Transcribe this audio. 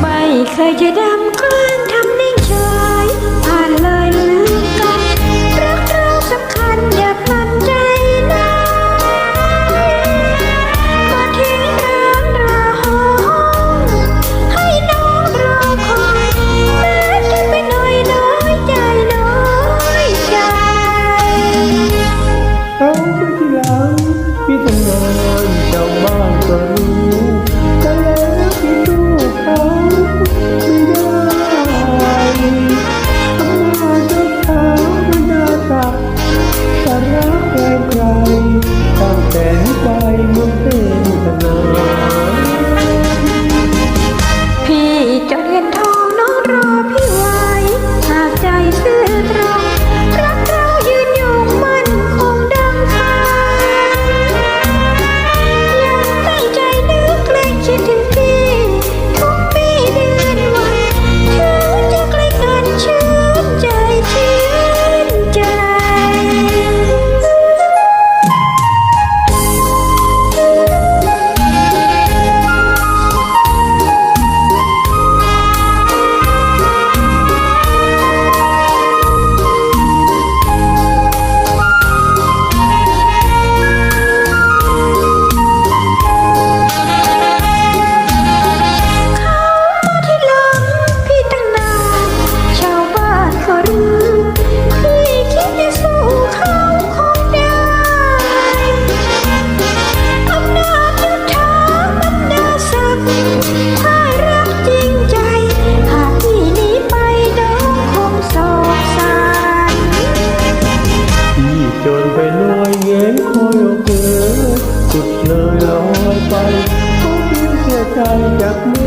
ไม่เคยจะได้ สุดเลยลอยไปเพเพียงแค่ใจจากมื